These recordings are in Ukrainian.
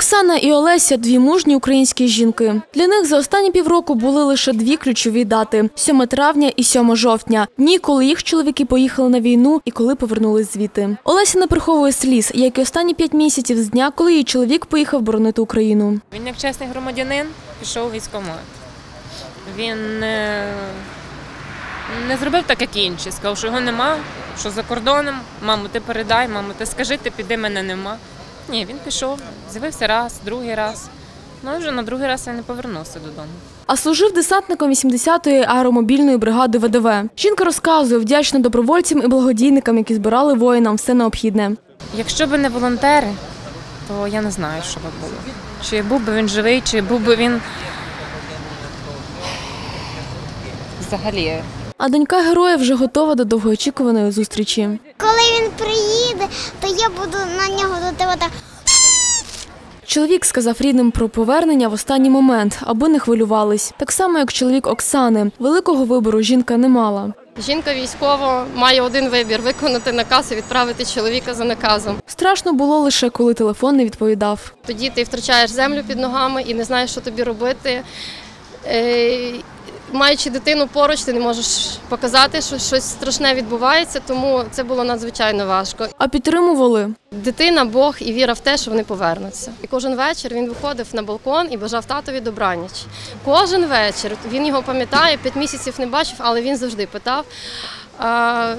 Оксана і Олеся дві мужні українські жінки. Для них за останні півроку були лише дві ключові дати: 7 травня і 7 жовтня. Дні, коли їх чоловіки поїхали на війну і коли повернулись звідти. Олеся не приховує сліз, як і останні п'ять місяців з дня, коли її чоловік поїхав боронити Україну. Він як чесний громадянин пішов у військкомат. Він не, не зробив так, як інші. Сказав, що його нема, що за кордоном. Мамо, ти передай, мамо, ти скажи, ти піди, мене нема. Ні, він пішов, з'явився раз, другий раз. Ну і вже на другий раз він не повернувся додому. А служив десантником 80-ї аеромобільної бригади ВДВ. Жінка розказує, вдячна добровольцям і благодійникам, які збирали воїнам все необхідне. Якщо б не волонтери, то я не знаю, що би було. Чи був би він живий, чи був би він взагалі А донька героя вже готова до довгоочікуваної зустрічі. Коли він приїде, то я буду на нього до тебе так. Чоловік сказав рідним про повернення в останній момент, аби не хвилювались. Так само, як чоловік Оксани. Великого вибору жінка не мала. Жінка військова має один вибір виконати наказ і відправити чоловіка за наказом. Страшно було лише коли телефон не відповідав. Тоді ти втрачаєш землю під ногами і не знаєш, що тобі робити. Маючи дитину поруч, ти не можеш показати, що щось страшне відбувається, тому це було надзвичайно важко. А підтримували. Дитина, Бог і віра в те, що вони повернуться. І кожен вечір він виходив на балкон і бажав татові добраніч. Кожен вечір він його пам'ятає, п'ять місяців не бачив, але він завжди питав.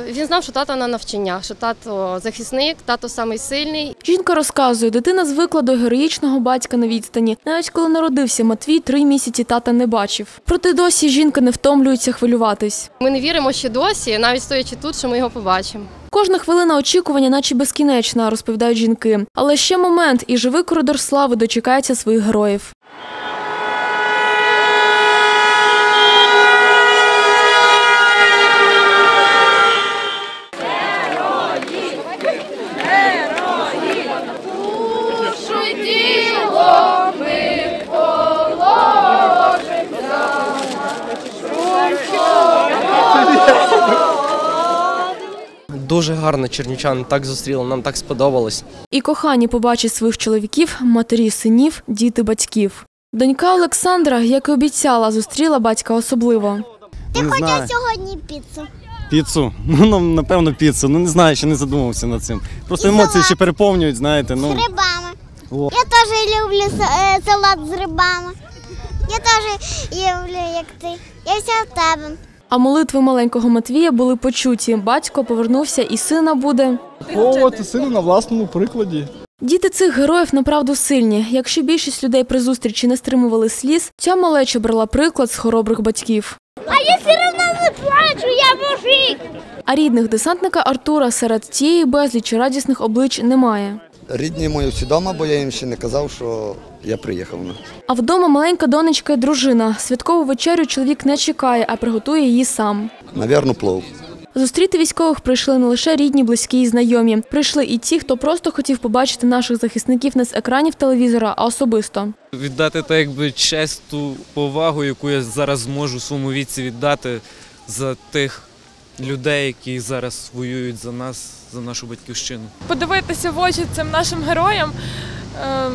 Він знав, що тато на навчаннях, що тато захисник, тато самий сильний. Жінка розказує, дитина звикла до героїчного батька на відстані. Навіть коли народився Матвій, три місяці тата не бачив. Проте досі жінка не втомлюється хвилюватись. Ми не віримо ще досі, навіть стоячи тут, що ми його побачимо. Кожна хвилина очікування, наче безкінечна, розповідають жінки. Але ще момент, і живий коридор слави дочекається своїх героїв. Дуже гарно чернівчан так зустріли, нам так сподобалось. І кохані побачать своїх чоловіків, матері синів, діти батьків. Донька Олександра, як і обіцяла, зустріла батька особливо. Ти знаю. сьогодні піцу. Піцу. Ну, ну, напевно, піцу. Ну не знаю, ще не задумався над цим. Просто І емоції салат. ще переповнюють, знаєте. З Ну грибами. О. Я теж люблю е, салат з грибами. Я теж люблю, як ти. Я вся в тебе. А молитви маленького Матвія були почуті. Батько повернувся і сина буде. Виховувати сина на власному прикладі. Діти цих героїв направду сильні. Якщо більшість людей при зустрічі не стримували сліз, ця малеча брала приклад з хоробрих батьків. А я все одно не плачу, я мужик. А рідних десантника Артура серед цієї безлічі радісних облич немає. Рідні мої всі вдома, бо я їм ще не казав, що я приїхав. А вдома маленька донечка і дружина. Святкову вечерю чоловік не чекає, а приготує її сам. Навірно, плов. Зустріти військових прийшли не лише рідні, близькі і знайомі. Прийшли і ті, хто просто хотів побачити наших захисників не з екранів телевізора, а особисто. віддати так якби честь ту повагу, яку я зараз зможу в своєму віці віддати за тих людей, які зараз воюють за нас, за нашу батьківщину. подивитися в очі цим нашим героям. Е,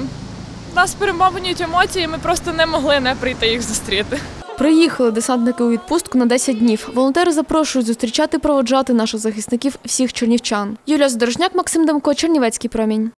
Нас перемовнюють емоції, ми просто не могли не прийти їх зустріти. Приїхали десантники у відпустку на 10 днів. Волонтери запрошують зустрічати проводжати наших захисників всіх чернівчан. Юлія Задорожняк, Максим Демко, Чернівецький промінь.